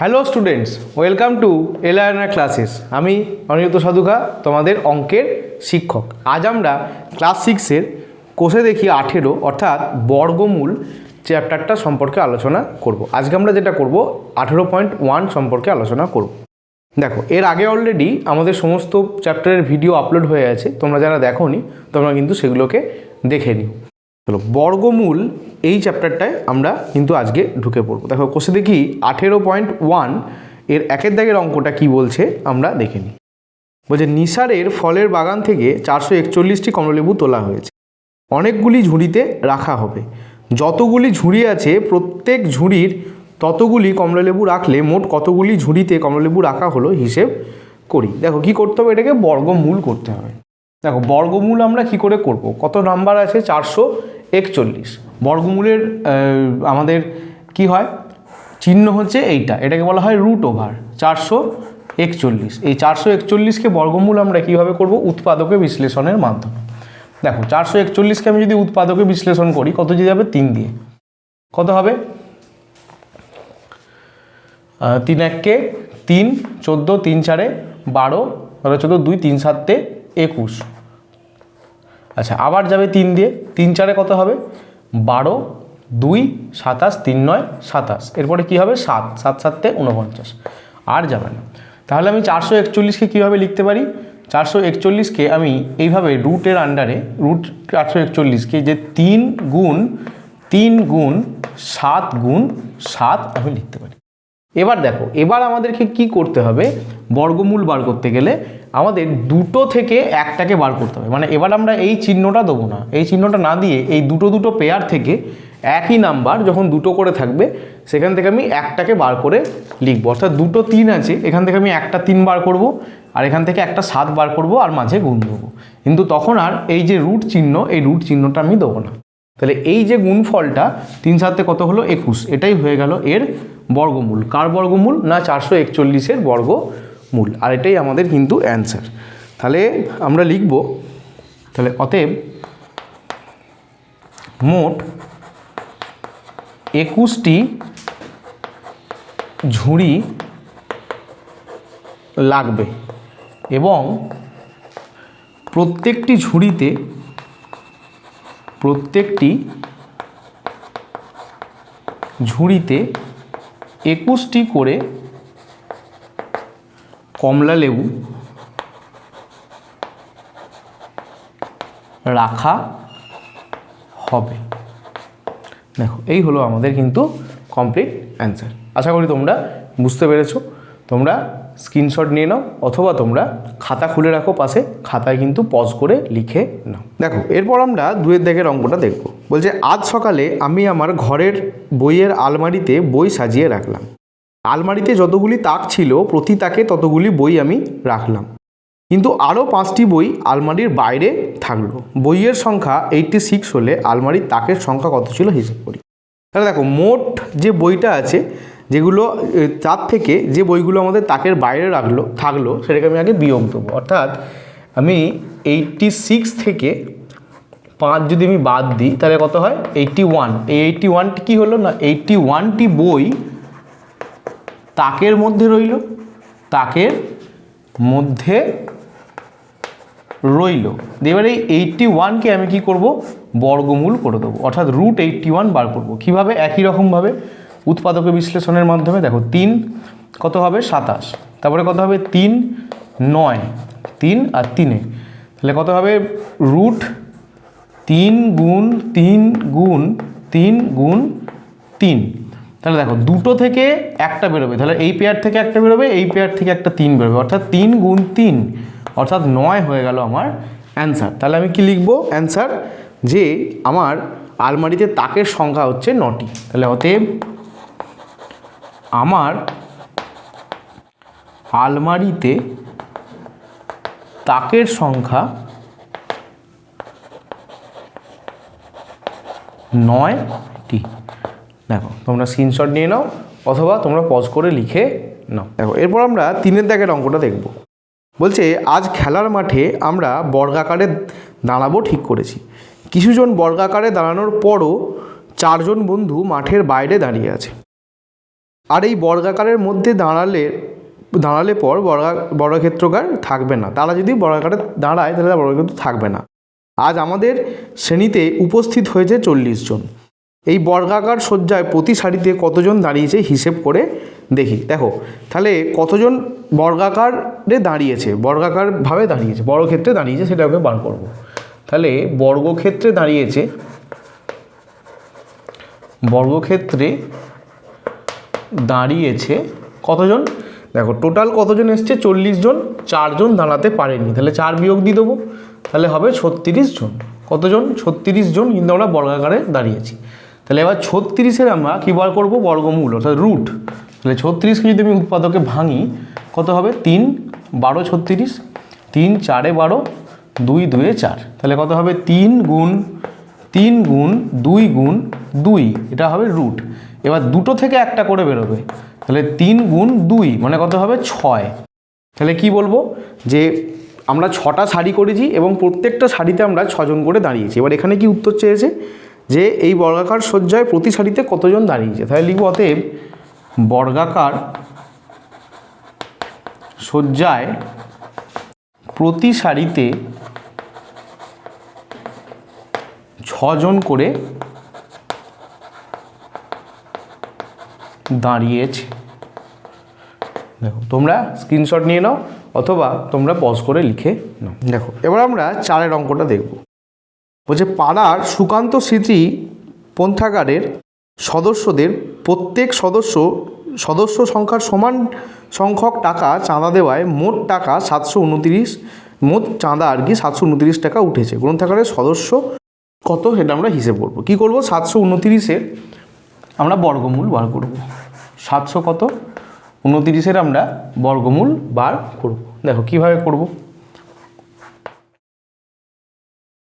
Hello students welcome to Elaina classes আমি অনিরুদ্ধ সাধুকা তোমাদের অঙ্কের শিক্ষক। আজ আমরা ক্লাস সিক্সের কোষে দেখি আঠেরো, অর্থাৎ বর্গমূল চ্যাপ্টারটা সম্পর্কে আলোচনা করব। আজকে আমরা যেটা করব, আঠেরো পয়েন্ট ওয়ান সম্পর্কে আলোচনা করব। দেখো, এর আগে অলরেডি আমাদের সমস্ত চ্যাপ্টারের ভিডিও আপলোড হয়ে আছে। তোমরা যারা দেখোনি, তোমরা কিন্তু সেগুলোকে দেখে নিও। চলো, বর্গমূল এই চ্যাপ্টারটায় আমরা কিন্তু আজকে ঢুকে পড়ব। দেখো কোষে দেখি, আঠেরো পয়েন্ট ওয়ানের একের দাগের অঙ্কটা কি বলছে আমরা দেখে নিই। বলছে, নিসারের ফলের বাগান থেকে চারশো একচল্লিশটি কমলালেবু তোলা হয়েছে। অনেকগুলি ঝুড়িতে রাখা হবে। যতগুলি ঝুড়ি আছে, প্রত্যেক ঝুড়ির ততগুলি কমলালেবু রাখলে মোট কতগুলি ঝুড়িতে কমলালেবু রাখা হলো হিসেব করি। দেখো, কি করতে হবে? এটাকে বর্গমূল করতে হবে। দেখো, বর্গমূল আমরা কি করে করব? কত নাম্বার আছে? চারশো একচল্লিশ। বর্গমূলের আমাদের কি হয়? চিহ্ন হচ্ছে এইটা। এটাকে বলা হয় রুট ওভার চারশো একচল্লিশ। এই চারশো একচল্লিশকে বর্গমূল আমরা কীভাবে করব? উৎপাদকে বিশ্লেষণের মাধ্যমে। দেখো, চারশো একচল্লিশকে আমি যদি উৎপাদকে বিশ্লেষণ করি, কত দিয়ে যাবে? তিন দিয়ে। কত হবে? তিন এককে তিন, চোদ্দ, তিন চারে বারো, চোদ্দ, দুই, তিন, সাতে একুশ। আচ্ছা আবার যাবে তিন দিয়ে, তিন চারে কত হবে? বারো, দুই, সাতাশ, তিন নয়, সাতাশ। এরপরে কী হবে? সাত সাত, সাতে উনপঞ্চাশ আর যাবে না। তাহলে আমি চারশো একচল্লিশকে কীভাবে লিখতে পারি? চারশো একচল্লিশকে আমি এইভাবে রুটের আন্ডারে, রুট চারশো একচল্লিশকে যে তিন গুণ তিন গুণ, সাত গুণ, সাত আমি লিখতে পারি। এবার দেখো, এবার আমাদেরকে কি করতে হবে? বর্গমূল বার করতে গেলে আমাদের দুটো থেকে একটাকে বার করতে হবে। মানে এবার আমরা এই চিহ্নটা দেবো না। এই চিহ্নটা না দিয়ে এই দুটো দুটো পেয়ার থেকে একই নাম্বার যখন দুটো করে থাকবে, সেখান থেকে আমি একটাকে বার করে লিখব। অর্থাৎ দুটো তিন আছে, এখান থেকে আমি একটা তিন বার করব, আর এখান থেকে একটা সাত বার করব, আর মাঝে গুণ দেবো। কিন্তু তখন আর এই যে রুট চিহ্ন, এই রুট চিহ্নটা আমি দেবো না। তাহলে এই যে গুণফলটা তিন সাতে কত হলো? একুশ। এটাই হয়ে গেল এর বর্গমূল। কার বর্গমূল? না, চারশো একচল্লিশের বর্গমূল। আর এটাই আমাদের কিন্তু অ্যান্সার তাহলে আমরা লিখব, তাহলে অতএব মোট একুশটি ঝুড়ি লাগবে এবং প্রত্যেকটি ঝুড়িতে প্রত্যেকটি ঝুড়িতে একুশটি করে কমলা লেবু রাখা হবে। দেখো, এই হলো আমাদের কিন্তু কমপ্লিট অ্যান্সার আশা করি তোমরা বুঝতে পেরেছ। তোমরা স্ক্রিনশট নিয়ে নাও অথবা তোমরা খাতা খুলে রাখো পাশে, খাতায় কিন্তু পজ করে লিখে নাও। দেখো, এরপর আমরা দুয়ের দাগের অঙ্কটা দেখব। বলছে, আজ সকালে আমি আমার ঘরের বইয়ের আলমারিতে বই সাজিয়ে রাখলাম। আলমারিতে যতগুলি তাক ছিল, প্রতি তাকে ততগুলি বই আমি রাখলাম। কিন্তু আরও পাঁচটি বই আলমারির বাইরে থাকল। বইয়ের সংখ্যা এইটটি সিক্স হলে আলমারির তাকের সংখ্যা কত ছিল হিসেব করি। তাহলে দেখো, মোট যে বইটা আছে যেগুলো তার থেকে যে বইগুলো আমাদের তাকের বাইরে রাখল, থাকল, সেটাকে আমি আগে বিয়োগ দেবো। অর্থাৎ আমি এইটটি সিক্স থেকে পাঁচ যদি আমি বাদ দিই, তাহলে কত হয়? এইটটি ওয়ান এই এইটটি ওয়ানটি কী হলো না? এইটটি ওয়ানটি বই তাকের মধ্যে রইল, তাকের মধ্যে রইল। এবার এই এইটটি ওয়ানকে আমি কি করব? বর্গমূল করে দেবো। অর্থাৎ রুট এইটটি ওয়ান বার করব। কীভাবে? একই রকমভাবে। উৎপাদক বিশ্লেষণের মাধ্যমে দেখো তিন, কত হবে? সাতাশ। তারপরে কত হবে? তিন, নয়। তিন আর তিনে। তাহলে কত হবে? রুট তিন গুণ তিন গুণ তিন গুণ তিন। তাহলে দেখো, দুটো থেকে একটা বেরোবে। তাহলে এই পেয়ার থেকে একটা বেরোবে, এই পেয়ার থেকে একটা তিন বেরোবে। অর্থাৎ তিন গুণ তিন। অর্থাৎ নয় হয়ে গেল আমার অ্যান্সার তাহলে আমি কি লিখব? অ্যান্সার যে আমার আলমারিতে তাকের সংখ্যা হচ্ছে নটি। তাহলে অতএব আমার আলমারিতে তাকের সংখ্যা নয়টি দেখো, তোমরা স্ক্রিনশট নিয়ে নাও, অথবা তোমরা পজ করে লিখে নাও। দেখো, এরপর আমরা তিনের দাগের অঙ্কটা দেখব। বলছে, আজ খেলার মাঠে আমরা বর্গাকারে দাঁড়াবো ঠিক করেছি। কিছুজন বর্গাকারে দাঁড়ানোর পরও চারজন বন্ধু মাঠের বাইরে দাঁড়িয়ে আছে। আর এই বর্গাকারের মধ্যে দাঁড়ালে দাঁড়ালে পর বর্গা, বর্গক্ষেত্রকার থাকবে না। তারা যদি বর্গাকারে দাঁড়ায়, তাহলে তার বর্গক্ষেত্র থাকবে না। আজ আমাদের শ্রেণীতে উপস্থিত হয়েছে চল্লিশ জন। এই বর্গাকার সজ্জায় প্রতি সারিতে কতজন দাঁড়িয়েছে হিসেব করে দেখি। দেখো, তাহলে কতজন বর্গাকারে দাঁড়িয়েছে? বর্গাকারভাবে দাঁড়িয়েছে, বর্গক্ষেত্রে দাঁড়িয়েছে, সেটা ওকে বার করব। তাহলে বর্গক্ষেত্রে দাঁড়িয়েছে, বর্গক্ষেত্রে দাঁড়িয়েছে কতজন? দেখো টোটাল কতজন এসছে? চল্লিশ জন চারজন দাঁড়াতে পারেনি। তাহলে চার বিয়োগ দিয়ে দেবো। তাহলে হবে ছত্রিশ জন কতজন? ছত্রিশ জন কিন্তু আমরা বর্গাকারে দাঁড়িয়েছি। তাহলে এবার ছত্রিশের আমরা কী বার করব? বর্গমূল, অর্থাৎ রুট তাহলে ছত্রিশকে যদি আমি উৎপাদকে ভাঙি, কত হবে? তিন, বারো, ছত্রিশ। তিন, চারে বারো, দুই, দুয়ে চার। তাহলে কত হবে? তিন গুণ তিন গুণ, দুই গুণ, দুই। এটা হবে রুট এবার দুটো থেকে একটা করে বেরোবে, তাহলে তিন গুণ দুই মানে কত হবে? ছয়। তাহলে কি বলব? যে আমরা ছটা শাড়ি করেছি এবং প্রত্যেকটা শাড়িতে আমরা ছজন করে দাঁড়িয়েছি। এবার এখানে কি উত্তর চেয়েছে? যে এই বর্গাকার সজ্জায় প্রতি শাড়িতে কতজন দাঁড়িয়েছে? তাহলে লিখব অতএব, বর্গাকার সজ্জায় প্রতি শাড়িতে ছজন করে দাঁড়িয়েছে। দেখো, তোমরা স্ক্রিনশট নিয়ে নাও অথবা তোমরা পজ করে লিখে নাও। দেখো, এবার আমরা চারের অঙ্কটা দেখব। বলছে, পাড়ার সুকান্ত স্মৃতি পন্থাগারের সদস্যদের প্রত্যেক সদস্য সদস্য সংখ্যার সমান সংখ্যক টাকা চাঁদা দেওয়ায় মোট টাকা সাতশো উনতিরিশ, মোট চাঁদা আর কি সাতশো উনতিরিশ টাকা উঠেছে। গ্রন্থাগারের সদস্য কত সেটা আমরা হিসেব করব। কি করব? সাতশো উনতিরিশের আমরা বর্গমূল বার করব। সাতশো কত? উনতিরিশের আমরা বর্গমূল বার করব। দেখো, কীভাবে করব?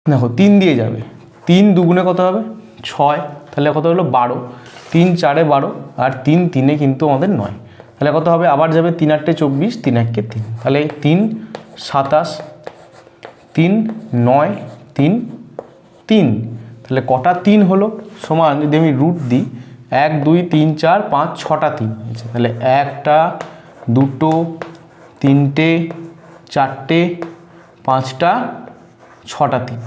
দেখো, তিন দিয়ে যাবে। তিন দুগুণে কত হবে? ছয়। তাহলে কত হলো? বারো। তিন চারে বারো আর তিন তিনে কিন্তু আমাদের নয়। তাহলে কত হবে? আবার যাবে তিন আটটে চব্বিশ, তিন এককে তিন। তাহলে তিন সাতাশ, তিন নয়, তিন তিন। তাহলে কটা তিন হলো? সমান যদি আমি রুট দিই এক, দুই, তিন, চার, পাঁচ, ছটা তিন। হয়েছে তাহলে একটা, দুটো, তিনটে, চারটে, পাঁচটা, ছটা তিন।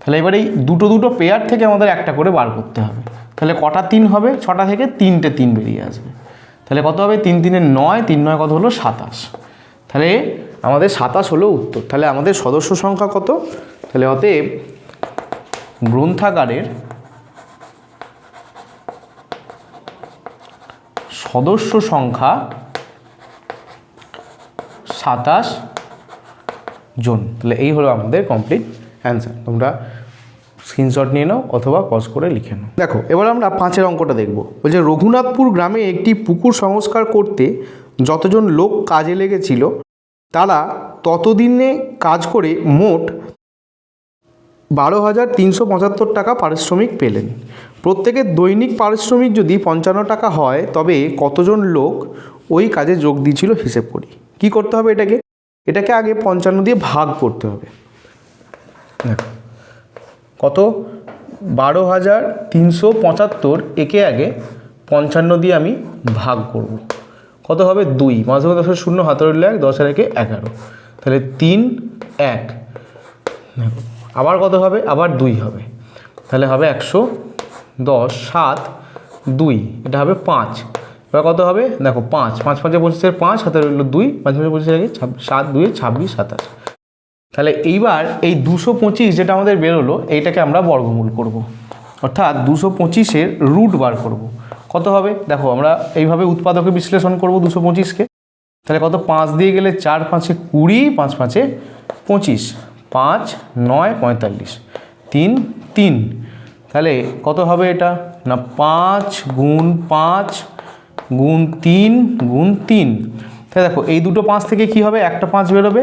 তাহলে এবার এই দুটো দুটো পেয়ার থেকে আমাদের একটা করে বার করতে হবে। তাহলে কটা তিন হবে? ছটা থেকে তিনটে তিন বেরিয়ে আসবে। তাহলে কত হবে? তিন তিনে নয়, তিন নয় কত হলো? সাতাশ। তাহলে আমাদের সাতাশ হলো উত্তর। তাহলে আমাদের সদস্য সংখ্যা কত? তাহলে অতএব গ্রন্থাগারের সদস্য সংখ্যা সাতাশ জন। তাহলে এই হলো আমাদের কমপ্লিট অ্যান্সার তোমরা স্ক্রিনশট নিয়ে নাও অথবা পজ করে লিখে নাও। দেখো, এবার আমরা পাঁচের অঙ্কটা দেখব। বলছে, রঘুনাথপুর গ্রামে একটি পুকুর সংস্কার করতে যতজন লোক কাজে লেগেছিল, তারা ততদিনে কাজ করে মোট বারো হাজার তিনশো পঁচাত্তর টাকা পারিশ্রমিক পেলেন। প্রত্যেকের দৈনিক পারিশ্রমিক যদি পঞ্চান্ন টাকা হয়, তবে কতজন লোক ওই কাজে যোগ দিয়েছিল হিসেব করি। কি করতে হবে এটাকে? এটাকে আগে পঞ্চান্ন দিয়ে ভাগ করতে হবে। দেখো, কত? বারো হাজার তিনশো পঁচাত্তর, একে আগে পঞ্চান্ন দিয়ে আমি ভাগ করব। কত হবে? দুই। মাঝে মাঝে দশের শূন্য হাতে রইল এক, দশের একে এগারো। তাহলে তিন, এক। দেখো আবার কত হবে? আবার দুই হবে। তাহলে হবে একশো দশ, সাত, দুই, এটা হবে পাঁচ। এবার কত হবে? দেখো, পাঁচ। পাঁচ পাঁচে পঁচিশের পাঁচ হাতে রইল দুই। পাঁচ পাঁচে পঁচিশের আগে সাত দুই ছাব্বিশ, সাতাশ। তাহলে এইবার এই দুশো পঁচিশ যেটা আমাদের বেরোলো, এইটাকে আমরা বর্গমূল করব। অর্থাৎ দুশো পঁচিশের রুট বার করব। কত হবে? দেখো, আমরা এইভাবে উৎপাদকে বিশ্লেষণ করব দুশো পঁচিশকে। তাহলে কত? পাঁচ দিয়ে গেলে চার পাঁচে কুড়ি, পাঁচ পাঁচে পঁচিশ। পাঁচ, নয়, পঁয়তাল্লিশ। তিন তিন। তাহলে কত হবে এটা? না, পাঁচ গুণ পাঁচ গুণ তিন গুণ তিন। তাহলে দেখো, এই দুটো পাঁচ থেকে কি হবে? একটা পাঁচ বেরোবে।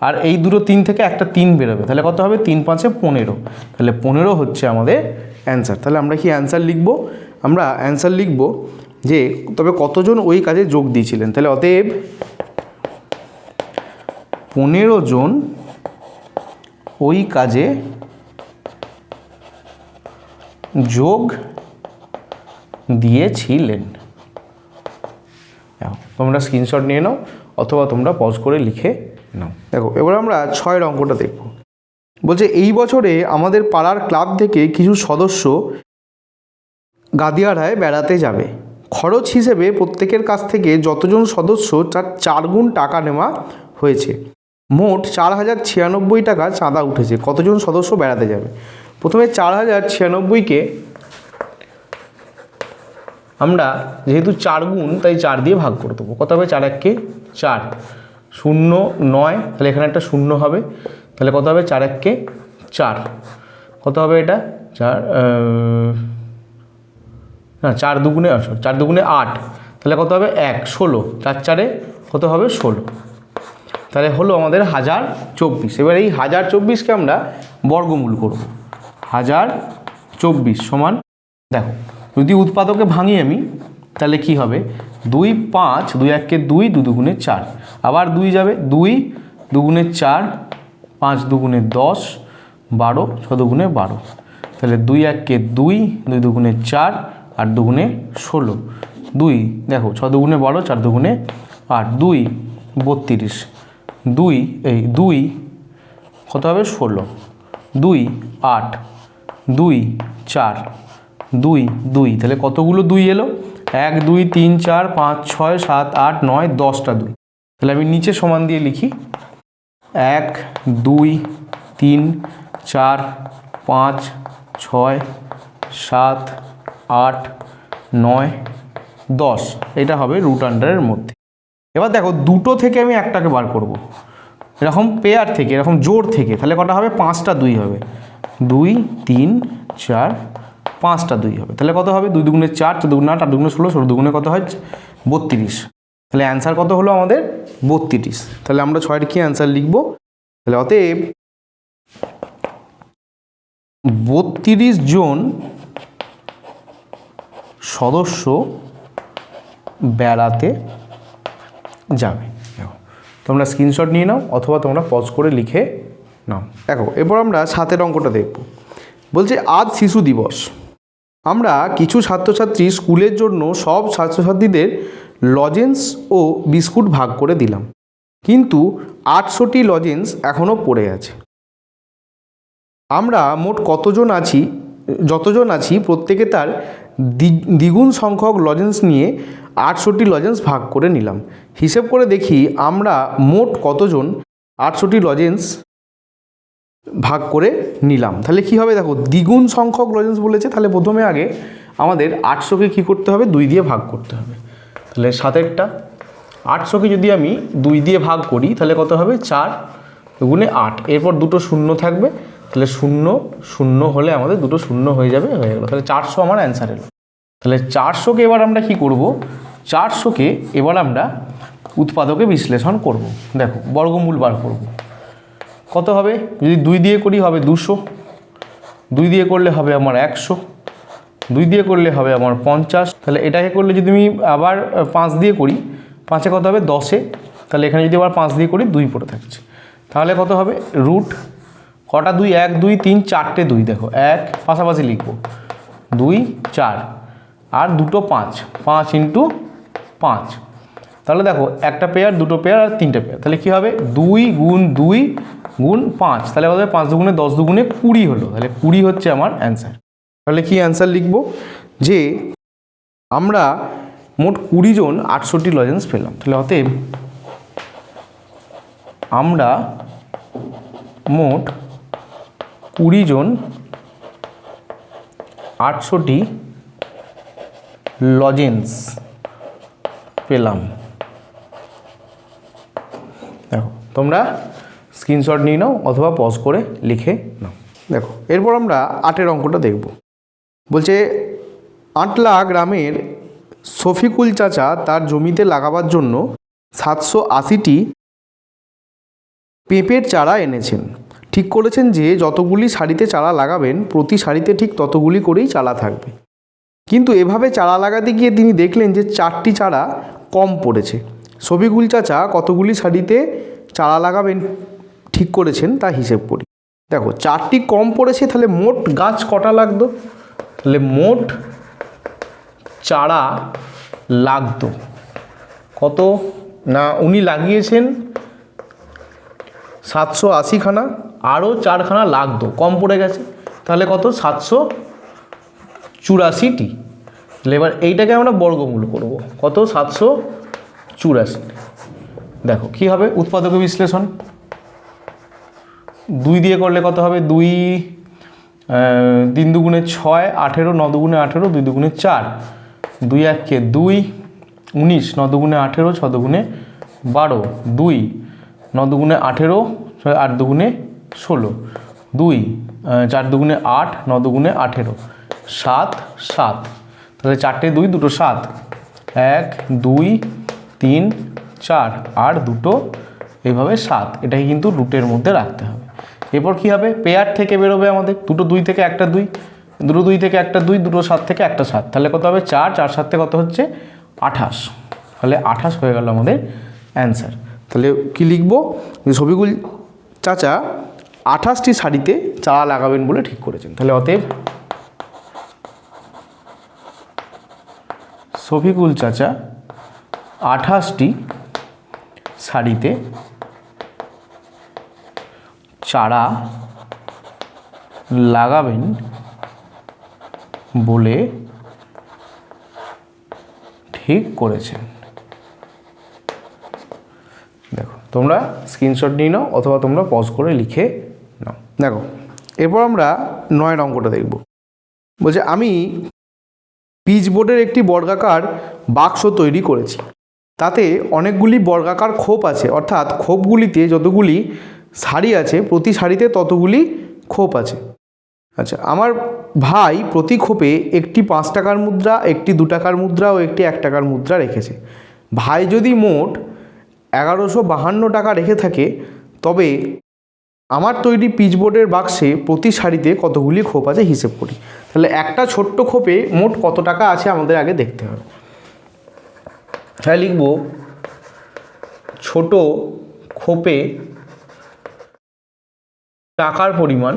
আর এই দুটো তিন থেকে একটা তিন বেরোবে। তাহলে কত হবে? তিন পাঁচে পনেরো। তাহলে পনেরো হচ্ছে আমাদের অ্যান্সার। তাহলে আমরা কি অ্যান্সার লিখব? আমরা অ্যান্সার লিখব যে, তবে কতজন ওই কাজে যোগ দিয়েছিলেন? তাহলে অতএব পনেরো জন ওই কাজে যোগ দিয়েছিলেন। তোমরা স্ক্রিনশট নিয়ে নাও, অথবা তোমরা পজ করে লিখে নাও। দেখো, এবার আমরা ছয়ের অঙ্কটা দেখব। বলছে, এই বছরে আমাদের পাড়ার ক্লাব থেকে কিছু সদস্য গাদিয়াড়ায় বেড়াতে যাবে। খরচ হিসেবে প্রত্যেকের কাছ থেকে যতজন সদস্য, তার চার গুণ টাকা নেওয়া হয়েছে। মোট চার হাজার ছিয়ানব্বই টাকা চাঁদা উঠেছে। কতজন সদস্য বেড়াতে যাবে? প্রথমে চার হাজার ছিয়ানব্বইকে আমরা যেহেতু চার গুণ, তাই চার দিয়ে ভাগ করে দেবো। কত হবে? চার এককে চার। শূন্য নয়, তাহলে এখানে একটা শূন্য হবে। তাহলে কত হবে? চার এককে চার। কত হবে এটা? চার না, চার দুগুণে চার দুগুণে আট। তাহলে কত হবে? এক, ষোলো। চার চারে কত হবে? ষোলো। তাহলে হলো আমাদের হাজার চব্বিশ। এবার এই হাজার চব্বিশকে আমরা বর্গমূল করব। হাজার চব্বিশ সমান, দেখো, যদি উৎপাদকে ভাঙি আমি, তাহলে কি হবে? দুই পাঁচ, দুই এককে দুই, দু দুগুণে চার। আবার দুই যাবে, দুই দুগুণে চার, পাঁচ দুগুণে দশ, বারো, ছ দুগুণে বারো। তাহলে দুই এককে দুই দুই দুগুণে চার আর দুগুণে ষোলো। দুই, দেখো, ছ দুগুণে বারো, চার দুগুণে আট। দুই, বত্রিশ। দুই, এই দুই, কত হবে? ষোলো। দুই, আট। দুই, চার। দুই দুই। তাহলে কতগুলো দুই এলো? এক, দুই, তিন, চার, পাঁচ, ছয়, সাত, আট, নয়, দশটা দুই। তাহলে আমি নিচে সমান দিয়ে লিখি। এক, দুই, তিন, চার, পাঁচ, ছয়, সাত, আট, নয়, দশ। এটা হবে রুট আন্ডারের মধ্যে। এবার দেখো, দুটো থেকে আমি একটাকে বার করব। এরকম পেয়ার থেকে, এরকম জোর থেকে, তাহলে কটা হবে? পাঁচটা দুই হবে। দুই, তিন, চার, পাঁচটা দুই হবে। তাহলে কত হবে? দুই দুগুণে চার চার দুগুণে আট আট দুগুণে ষোলো ষোলো দুগুণে কত হয়? বত্রিশ। তাহলে অ্যান্সার কত হলো আমাদের? বত্রিশ। তাহলে আমরা ছয়ের কি অ্যান্সার লিখব? তাহলে অতএব বত্রিশ জন সদস্য বেড়াতে যাবে। দেখো, তোমরা স্ক্রিনশট নিয়ে নাও অথবা তোমরা পজ করে লিখে নাও। দেখো, এরপর আমরা সাতের অঙ্কটা দেখব। বলছে, আজ শিশু দিবস। আমরা কিছু ছাত্রছাত্রী স্কুলের জন্য সব ছাত্রছাত্রীদের লজেন্স ও বিস্কুট ভাগ করে দিলাম। কিন্তু আটশোটি লজেন্স এখনও পড়ে আছে। আমরা মোট কতজন আছি, যতজন আছি প্রত্যেকে তার দ্বি- দ্বিগুণ সংখ্যক লজেন্স নিয়ে আটষট্টি লজেন্স ভাগ করে নিলাম। হিসেব করে দেখি আমরা মোট কতজন আটষট্টি লজেন্স ভাগ করে নিলাম। তাহলে কি হবে দেখো, দ্বিগুণ সংখ্যক লজেন্স বলেছে, তাহলে প্রথমে আগে আমাদের আটশোকে কী করতে হবে? দুই দিয়ে ভাগ করতে হবে। তাহলে সাতেরটা। আটশোকে যদি আমি দুই দিয়ে ভাগ করি, তাহলে কত হবে? চার গুণে আট। এরপর দুটো শূন্য থাকবে। তাহলে শূন্য শূন্য হলে আমাদের দুটো শূন্য হয়ে যাবে, হয়ে গেলো। তাহলে চারশো আমার অ্যান্সার এলো। তাহলে চারশোকে এবার আমরা কি করব? চারশোকে এবার আমরা উৎপাদকে বিশ্লেষণ করব। দেখো, বর্গমূল বার করব। কত হবে? যদি দুই দিয়ে করি হবে দুশো। দুই দিয়ে করলে হবে আমার একশো। দুই দিয়ে করলে হবে আমার পঞ্চাশ। তাহলে এটাকে করলে যদি আমি আবার পাঁচ দিয়ে করি, পাঁচে কত হবে? দশে। তাহলে এখানে যদি আবার পাঁচ দিয়ে করি, দুই পড়ে থাকছে। তাহলে কত হবে? রুট কটা দুই? এক, দুই, তিন, চারটে দুই। দেখো, এক, পাশাপাশি লিখব। দুই, চার। আর দুটো পাঁচ পাঁচ ইন্টু পাঁচ। তাহলে দেখো, একটা পেয়ার দুটো পেয়ার আর তিনটে পেয়ার তাহলে কী হবে? দুই গুণ দুই গুণ পাঁচ। তাহলে হবে পাঁচ দুগুণে দশ দুগুণে কুড়ি হলো। তাহলে কুড়ি হচ্ছে আমার অ্যান্সার তাহলে কি অ্যান্সার লিখব? যে আমরা মোট কুড়ি জন আটষট্টি লজেন্স পেলাম। তাহলে অতএব আমরা মোট কুড়ি জন আটশোটি লজেন্স। পেলাম। দেখো, তোমরা স্ক্রিনশট নিয়ে নাও অথবা পজ করে লিখে নাও। দেখো, এরপর আমরা আটের অঙ্কটা দেখব। বলছে, আটলা গ্রামের শফিকুল চাচা তার জমিতে লাগাবার জন্য সাতশো আশিটি পেঁপের চারা এনেছেন। ঠিক করেছেন যে, যতগুলি সারিতে চারা লাগাবেন, প্রতি সারিতে ঠিক ততগুলি করেই চারা থাকবে। কিন্তু এভাবে চারা লাগাতে গিয়ে তিনি দেখলেন যে চারটি চারা কম পড়েছে। শফিকুল চাচা কতগুলি সারিতে চারা লাগাবেন ঠিক করেছেন তা হিসেব করি। দেখো, চারটি কম পড়েছে, তাহলে মোট গাছ কটা লাগতো? তাহলে মোট চারা লাগতো। কত? না, উনি লাগিয়েছেন সাতশো আশিখানা, আরও চারখানা লাগতো, কম পড়ে গেছে। তাহলে কত? সাতশো চুরাশিটি। তাহলে এবার এইটাকে আমরা বর্গমূল করব। কত? সাতশো চুরাশি। দেখো, কি হবে? উৎপাদক বিশ্লেষণ। দুই দিয়ে করলে কত হবে? দুই তিন দুগুণে ছয়, আঠেরো, ন দুগুণে আঠেরো, দুই দুগুণে চার। দুই এককে দুই, উনিশ, ন দুগুণে আঠেরো, ছ দুগুণে বারো। দুই, ন দুগুণে আঠেরো, ছয়, আট দুগুণে ষোলো। দুই চার দুগুণে আট, ন দুগুণে আঠেরো। সাত সাত। তাহলে চারটে দুই, দুটো সাত। এক, দুই, তিন, চার আর দুটো এইভাবে সাত। এটাকে কিন্তু রুটের মধ্যে রাখতে হবে। এরপর কি হবে? পেয়ার থেকে বেরোবে আমাদের। দুটো দুই থেকে একটা দুই। দুটো দুই থেকে একটা দুই, দুটো সাত থেকে একটা সাত। তাহলে কত হবে? চার চার সাতে কত হচ্ছে? আঠাশ। তাহলে আঠাশ হয়ে গেল আমাদের অ্যান্সার। তাহলে কি লিখব? যে ছবিগুল চাচা আঠাশটি শাড়িতে চারা লাগাবেন বলে ঠিক করেছেন। তাহলে অতএব শফিকুল চাচা আঠাশটি শাড়িতে চারা লাগাবেন বলে ঠিক করেছেন। দেখো, তোমরা স্ক্রিনশট নিয়ে নাও অথবা তোমরা পজ করে লিখে নাও। দেখো, এরপর আমরা নয় অঙ্কটা দেখব। বলছে, আমি পিচবোর্ডের একটি বর্গাকার বাক্স তৈরি করেছি। তাতে অনেকগুলি বর্গাকার খোপ আছে, অর্থাৎ খোপগুলিতে যতগুলি শাড়ি আছে, প্রতি শাড়িতে ততগুলি খোপ আছে। আচ্ছা আমার ভাই প্রতি খোপে একটি পাঁচ টাকার মুদ্রা, একটি দু টাকার মুদ্রা ও একটি এক টাকার মুদ্রা রেখেছে। ভাই যদি মোট এগারোশো বাহান্ন টাকা রেখে থাকে, তবে আমার তৈরি পিচবোর্ডের বাক্সে প্রতি শাড়িতে কতগুলি খোপ আছে হিসেব করি। তাহলে একটা ছোট্ট খোপে মোট কত টাকা আছে আমাদের আগে দেখতে হবে। তাহলে লিখব। ছোট খোপে টাকার পরিমাণ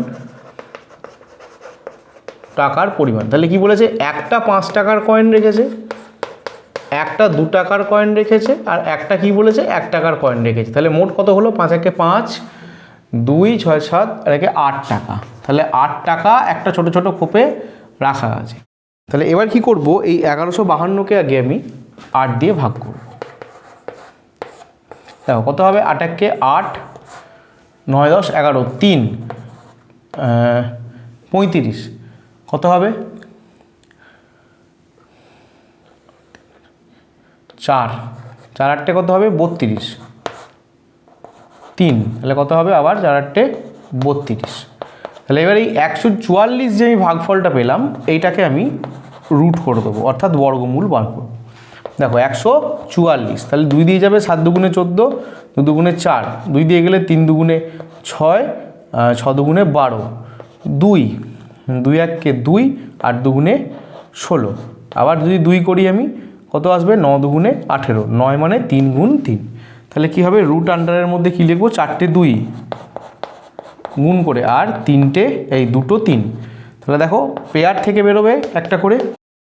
টাকার পরিমাণ। তাহলে কি বলেছে? একটা পাঁচ টাকার কয়েন রেখেছে, একটা দু টাকার কয়েন রেখেছে, আর একটা কি বলেছে? এক টাকার কয়েন রেখেছে। তাহলে মোট কত হলো? পাঁচ একে পাঁচ, দুই, ছয়, সাত, আর একে আট টাকা। তাহলে আট টাকা একটা ছোট ছোট খোপে রাখা আছে। তাহলে এবার কি করব? এই এগারোশো বাহান্নকে আগে আমি আট দিয়ে ভাগ করব। দেখো, কত হবে? আট একে আট, নয় দশ, এগারো, তিন পঁয়ত্রিশ। কত হবে? চার। চার আটটে কত হবে? বত্রিশ। তিন। তাহলে কত হবে? আবার চার আটটে বত্রিশ। তাহলে এবার এই একশো চুয়াল্লিশ যে আমি ভাগফলটা পেলাম, এইটাকে আমি রুট করে দেবো, অর্থাৎ বর্গমূল বার করব। দেখো, একশো চুয়াল্লিশ, তাহলে দুই দিয়ে যাবে সাত দুগুণে চোদ্দ, দু দুগুণে চার, দুই দিয়ে গেলে তিন দুগুণে ছয় ছ দুগুণে বারো, দুই দুই এককে দুই, আট দুগুণে ষোলো। আবার যদি দুই করি আমি, কত আসবে? ন দুগুণে আঠেরো, নয় মানে তিন গুণ তিন। তাহলে কি হবে? রুট আন্ডারের মধ্যে কী লিখব? চারটে দুই। গুণ করে আর তিনটে, এই দুটো তিন। তাহলে দেখো পেয়ার থেকে বেরোবে একটা করে।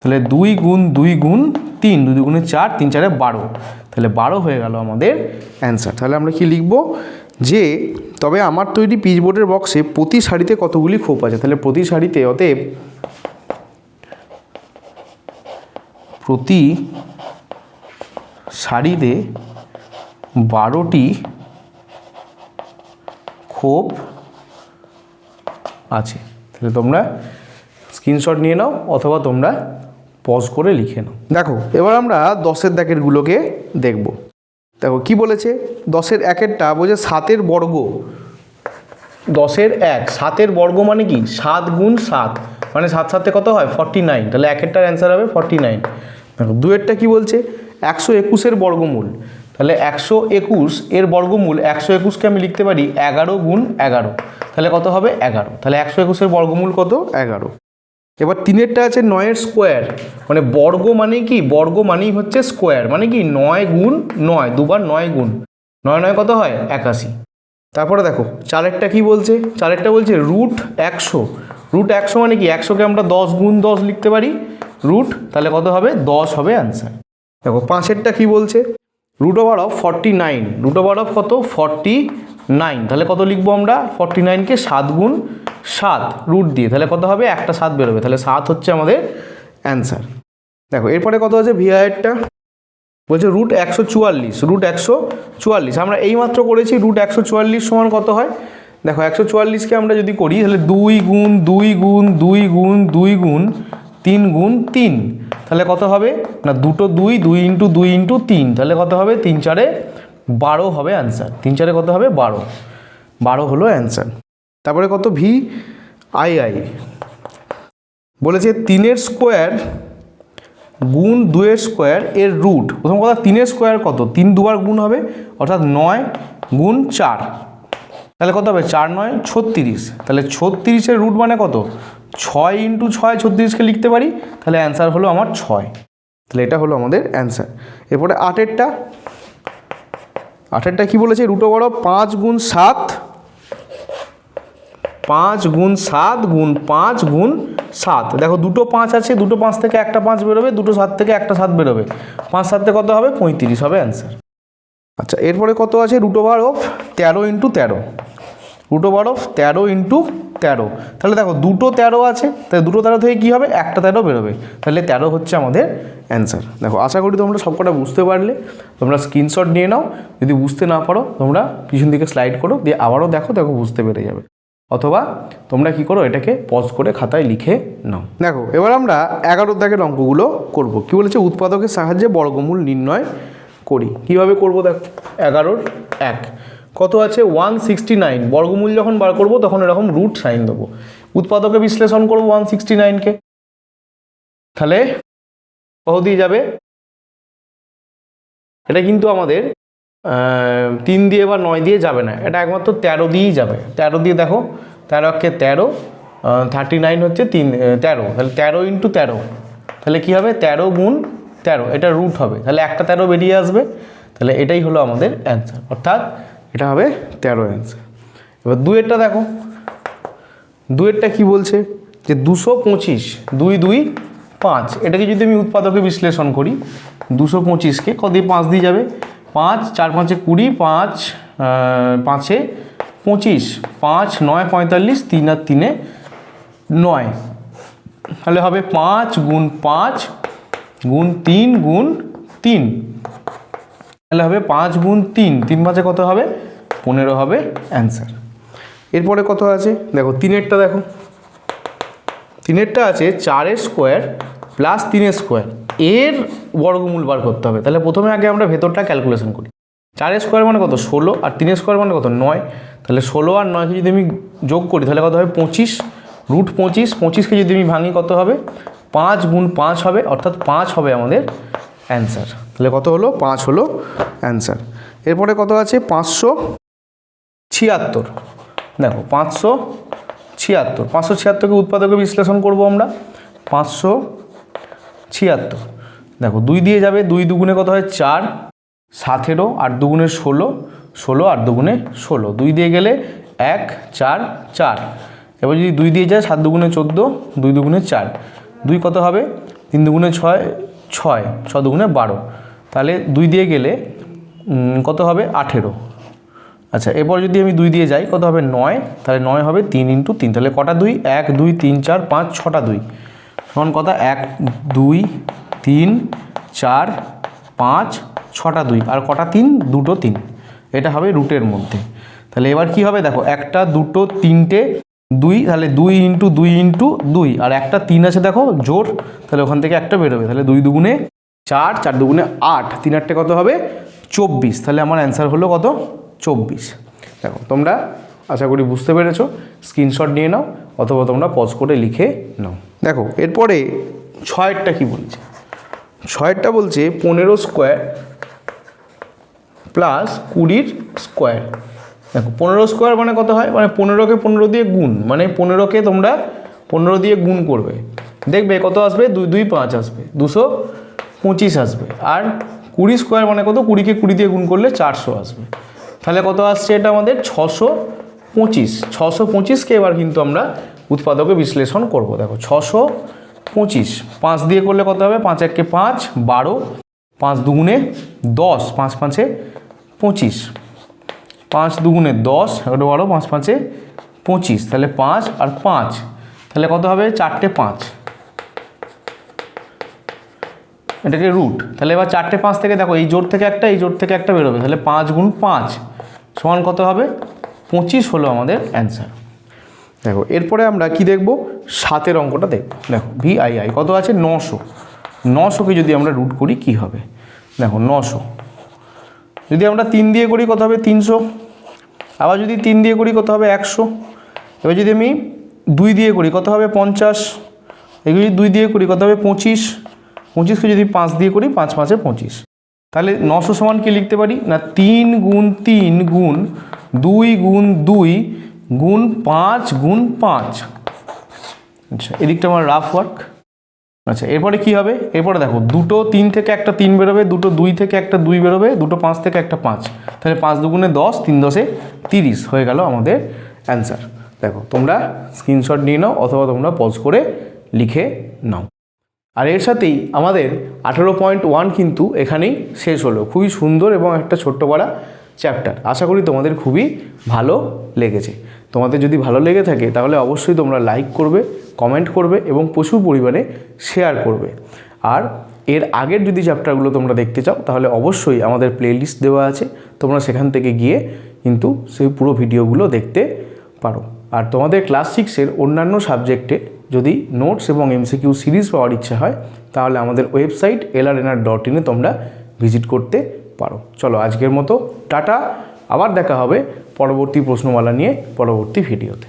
তাহলে দুই গুণ দুই গুণ তিন, দুই গুণে চার, তিন চারে বারো। তাহলে বারো হয়ে গেল আমাদের অ্যান্সার তাহলে আমরা কি লিখব? যে, তবে আমার তৈরি পিচবোর্ডের বক্সে প্রতি শাড়িতে কতগুলি খোপ আছে? তাহলে প্রতি শাড়িতে অতএব প্রতি শাড়িতে বারোটি খোপ আছে। তাহলে তোমরা স্ক্রিনশট নিয়ে নাও অথবা তোমরা পজ করে লিখে নাও। দেখো, এবার আমরা দশের দাগেরগুলোকে দেখব। দেখো, কি বলেছে? দশের একেরটা বলছে সাতের বর্গ। দশের এক, সাতের বর্গ মানে কি? সাত গুণ সাত। মানে সাত সাতে কত হয়? ফর্টি নাইন তাহলে একেরটার অ্যান্সার হবে ফর্টি নাইন দেখো, দুয়েরটা কি বলছে? একশো একুশের বর্গমূল। তাহলে একশো একুশ, এর বর্গমূল একশো একুশকে আমি লিখতে পারি এগারো গুণ এগারো। তাহলে কত হবে? এগারো। তাহলে একশো একুশের বর্গমূল কত? এগারো। এবার তিনেরটা আছে নয়ের স্কোয়ার। মানে বর্গ মানে কি? বর্গ মানেই হচ্ছে স্কোয়ার। মানে কি? নয় গুণ নয়। দুবার নয় গুণ। নয় নয় কত হয়? একাশি। তারপরে দেখো, চারেরটা কি বলছে? চারেরটা বলছে রুট একশো। রুট একশো মানে কি? একশোকে আমরা দশ গুণ দশ লিখতে পারি। রুট, তাহলে কত হবে? দশ হবে অ্যান্সার। দেখো, পাঁচেরটা কি বলছে? Root over of forty nine root over of কত? ফর্টি নাইন তাহলে কত লিখব আমরা? ফর্টি নাইনকে সাত গুণ সাত রুট দিয়ে। তাহলে কত হবে? একটা সাত বেরোবে। তাহলে সাত হচ্ছে আমাদের অ্যান্সার দেখো, এরপরে কত আছে ভিআইয়েরটা বলছে রুট একশো চুয়াল্লিশ রুট একশো চুয়াল্লিশ। আমরা এইমাত্র করেছি রুট একশো চুয়াল্লিশ সমান কত হয়? দেখো, একশো চুয়াল্লিশকে আমরা যদি করি, তাহলে দুই গুণ দুই গুণ দুই গুণ দুই গুণ তিন গুণ তিন, তাহলে কত হবে? না, দুটো দুই দুই ইন্টু দুই ইন্টু তিন, তাহলে কত হবে? তিন চারে বারো হবে অ্যান্সার তিন চারে কত হবে? বারো। বারো হলো অ্যান্সার তারপরে কত? ভি আই আই বলেছে তিনের স্কোয়ার গুণ দুয়ের স্কোয়ার এর রুট প্রথম কথা, তিনের স্কোয়ার কত? তিন দুবার গুণ হবে, অর্থাৎ নয় গুণ চার। তাহলে কত হবে? চার নয় ছত্রিশ। তাহলে ছত্রিশের রুট মানে কত? ছয় ইন্টু ছয় ছত্রিশকে লিখতে পারি, তাহলে অ্যান্সার হলো আমার ছয়। তাহলে এটা হলো আমাদের অ্যান্সার। এরপরে আটেরটা আটেরটা কি বলেছে? রুটো বড় পাঁচ গুণ সাত, পাঁচ গুণ সাত গুণ পাঁচ গুণ সাত। দেখো দুটো পাঁচ আছে, দুটো পাঁচ থেকে একটা পাঁচ বেরোবে, দুটো সাত থেকে একটা সাত বেরোবে। পাঁচ সাতে কত হবে? পঁয়ত্রিশ হবে অ্যান্সার। আচ্ছা এরপরে কত আছে? রুটো বার অফ তেরো ইন্টু তেরো। রুটো বার অফ তেরো ইন্টু তেরো। তাহলে দেখো দুটো তেরো আছে, তাহলে দুটো তেরো থেকে কী হবে? একটা তেরো বেরোবে। তাহলে তেরো হচ্ছে আমাদের অ্যান্সার দেখো, আশা করি তোমরা সবকটা বুঝতে পারলে। তোমরা স্ক্রিনশট নিয়ে নাও। যদি বুঝতে না পারো, তোমরা পিছন দিকে স্লাইড করো, দিয়ে আবারও দেখো দেখো বুঝতে পেরে যাবে। অথবা তোমরা কি করো, এটাকে পজ করে খাতায় লিখে নাও। দেখো, এবার আমরা এগারো দাগের অঙ্কগুলো করব। কি বলেছে? উৎপাদকের সাহায্যে বর্গমূল নির্ণয় করি। কীভাবে করব দেখো? এগারোর এক। কত আছে? ওয়ান সিক্সটি নাইন বর্গমূল যখন বার করব, তখন এরকম রুট সাইন দেবো। উৎপাদকে বিশ্লেষণ করব ওয়ান সিক্সটি নাইনকে তাহলে কত দিয়ে যাবে? এটা কিন্তু আমাদের তিন দিয়ে বা নয় দিয়ে যাবে না। এটা একমাত্র তেরো দিয়েই যাবে। তেরো দিয়ে দেখো, তেরো একে তেরো থার্টি নাইন হচ্ছে তিন তেরো। তাহলে তেরো ইন্টু তেরো। তাহলে কী হবে? তেরো গুণ তেরো। এটা রুট হবে। তাহলে একটা তেরো বেরিয়ে আসবে। তাহলে এটাই হলো আমাদের অ্যান্সার অর্থাৎ এটা হবে তেরো অ্যান্সার এবার দুয়েরটা দেখো। দুয়েরটা কি বলছে? যে দুশো পঁচিশ, দুই দুই, পাঁচ। এটাকে যদি আমি উৎপাদকে বিশ্লেষণ করি, দুশো পঁচিশকে কত দিয়ে পাঁচ দিয়ে যাবে? পাঁচ, চার, পাঁচে কুড়ি, পাঁচ পাঁচে পঁচিশ, পাঁচ, নয়, পঁয়তাল্লিশ, তিন আর তিনে নয়। তাহলে হবে পাঁচ গুণ পাঁচ গুণ তিন গুণ তিন। তাহলে হবে পাঁচ গুণ তিন। তিন পাঁচে কত হবে? পনেরো হবে অ্যান্সার এরপরে কত আছে? দেখো, তিনেরটা দেখো। তিনেরটা আছে চারের স্কোয়ার প্লাস তিনের স্কোয়ার এর বর্গমূল বার করতে হবে। তাহলে প্রথমে আগে আমরা ভেতরটা ক্যালকুলেশন করি। চারের স্কোয়ার মানে কত? ষোলো। আর তিনের স্কোয়ার মানে কত? নয়। তাহলে ষোলো আর নয়কে যদি আমি যোগ করি, তাহলে কত হবে? পঁচিশ। রুট পঁচিশ। পঁচিশকে যদি আমি ভাঙি, কত হবে? পাঁচ গুণ পাঁচ হবে। অর্থাৎ পাঁচ হবে আমাদের অ্যান্সার তাহলে কত হলো? পাঁচ হলো অ্যান্সার এরপরে কত আছে? পাঁচশো ছিয়াত্তর। দেখো, পাঁচশো ছিয়াত্তর। পাঁচশো ছিয়াত্তরকে উৎপাদকে বিশ্লেষণ করব আমরা। পাঁচশো ছিয়াত্তর। দেখো, দুই দিয়ে যাবে, দুই দুগুণে কত হয়? চার। সাতেরো, আট দুগুণে ষোলো ষোলো, আট দুগুণে ষোলো। দুই দিয়ে গেলে এক, চার চার। এবার যদি দুই দিয়ে যায়, সাত দুগুণে চোদ্দ, দুই দুগুণে চার। দুই কত হবে? তিন দুগুণে ছয় ছয় ছ দুগুণে বারো। তাহলে দুই দিয়ে গেলে কত হবে? আঠেরো। আচ্ছা এরপর যদি আমি দুই দিয়ে যাই, কত হবে? নয়। তাহলে নয় হবে তিন ইন্টু তিন। তাহলে কটা দুই? এক, দুই, তিন, চার, পাঁচ, ছটা দুই। তখন কথা এক, দুই, তিন, চার, পাঁচ, ছটা দুই। আর কটা তিন? দুটো তিন। এটা হবে রুটের মধ্যে। তাহলে এবার কি হবে? দেখো, একটা, দুটো, তিনটে দুই, তাহলে দুই ইন্টু দুই ইন্টু দুই। আর একটা তিন আছে দেখো, জোর, তাহলে ওখান থেকে একটা বেরোবে। তাহলে দুই দুগুণে চার চার দুগুণে আট, তিন আটটে কত হবে? চব্বিশ। তাহলে আমার অ্যান্সার হলো কত? চব্বিশ। দেখো, তোমরা আশা করি বুঝতে পেরেছ। স্ক্রিনশট নিয়ে নাও, অথবা তোমরা পজ করে লিখে নাও। দেখো, এরপরে ছয়েরটা কি বলছে? ছয়েরটা বলছে পনেরো স্কোয়ার প্লাস কুড়ির স্কোয়ার দেখো, পনেরো স্কোয়ার মানে কত হয়? মানে পনেরোকে পনেরো দিয়ে গুণ। মানে পনেরোকে তোমরা পনেরো দিয়ে গুণ করবে। দেখবে কত আসবে? দুই দুই পাঁচ আসবে। দুশো পঁচিশ আসবে। আর কুড়ি স্কোয়ার মানে কত? কুড়িকে কুড়ি দিয়ে গুণ করলে চারশো আসবে। তাহলে কত আসছে এটা আমাদের? ছশো পঁচিশ। ছশো পঁচিশকে এবার কিন্তু আমরা উৎপাদকে বিশ্লেষণ করব। দেখো, ছশো পঁচিশ। পাঁচ দিয়ে করলে কত হবে? পাঁচ এককে পাঁচ, বারো। পাঁচ দুগুণে দশ। পাঁচ পাঁচে পঁচিশ। পাঁচ দুগুণে দশ এগারো বারো পাঁচ পাঁচে পঁচিশ। তাহলে পাঁচ আর পাঁচ, তাহলে কত হবে? চারটে পাঁচ। এটাকে রুট তাহলে এবার চারটে পাঁচ থেকে দেখো, এই জোর থেকে একটা, এই জোর থেকে একটা বেরোবে। তাহলে পাঁচ গুণ পাঁচ সমান কত হবে? পঁচিশ হলো আমাদের অ্যান্সার দেখো, এরপরে আমরা কি দেখব? সাতের অঙ্কটা দেখব। দেখো ভি আই আই কত আছে? নশো। নশোকে যদি আমরা রুট করি, কি হবে? দেখো, নশো। যদি আমরা তিন দিয়ে করি কত হবে? তিনশো। আবার যদি তিন দিয়ে করি কত হবে? একশো। এবার যদি আমি দুই দিয়ে করি কত হবে? পঞ্চাশ। এগুলো যদি দুই দিয়ে করি কত হবে? পঁচিশ। পঁচিশকে যদি পাঁচ দিয়ে করি, পাঁচ পাঁচে পঁচিশ। তাহলে নশো সমান কি লিখতে পারি? না, তিন গুণ তিন গুণ দুই গুণ দুই গুণ পাঁচ গুণ পাঁচ। আচ্ছা এদিকটা আমার রাফ ওয়ার্ক আচ্ছা এরপরে কি হবে? এরপরে দেখো, দুটো তিন থেকে একটা তিন বেরোবে, দুটো দুই থেকে একটা দুই বেরোবে, দুটো পাঁচ থেকে একটা পাঁচ। তাহলে পাঁচ দুগুণে দশ, তিন দশে তিরিশ হয়ে গেল আমাদের অ্যান্সার দেখো, তোমরা স্ক্রিনশট নিয়ে নাও অথবা তোমরা পজ করে লিখে নাও। আর এর সাথেই আমাদের আঠেরো পয়েন্ট ওয়ান কিন্তু এখানেই শেষ হলো। খুবই সুন্দর এবং একটা ছোট্ট পাড়া চ্যাপ্টার আশা করি তোমাদের খুবই ভালো লেগেছে। তোমাদের যদি ভালো লেগে থাকে, তাহলে অবশ্যই তোমরা লাইক করবে কমেন্ট করবে এবং প্রচুর পরিমাণে শেয়ার করবে। আর এর আগের যদি চ্যাপ্টারগুলো তোমরা দেখতে চাও, তাহলে অবশ্যই আমাদের প্লেলিস্ট দেওয়া আছে। তোমরা সেখান থেকে গিয়ে কিন্তু সেই পুরো ভিডিওগুলো দেখতে পারো। আর তোমাদের ক্লাস সিক্সের অন্যান্য সাবজেক্টে যদি নোটস এবং এমসিকিউ সিরিজ পাওয়ার ইচ্ছা হয়, তাহলে আমাদের ওয়েবসাইট এলআরএনআর ডট ইনে তোমরা ভিজিট করতে পারো। চলো আজকের মতো, টাটা, আবার দেখা হবে পরবর্তী প্রশ্নমালা নিয়ে পরবর্তী ভিডিওতে।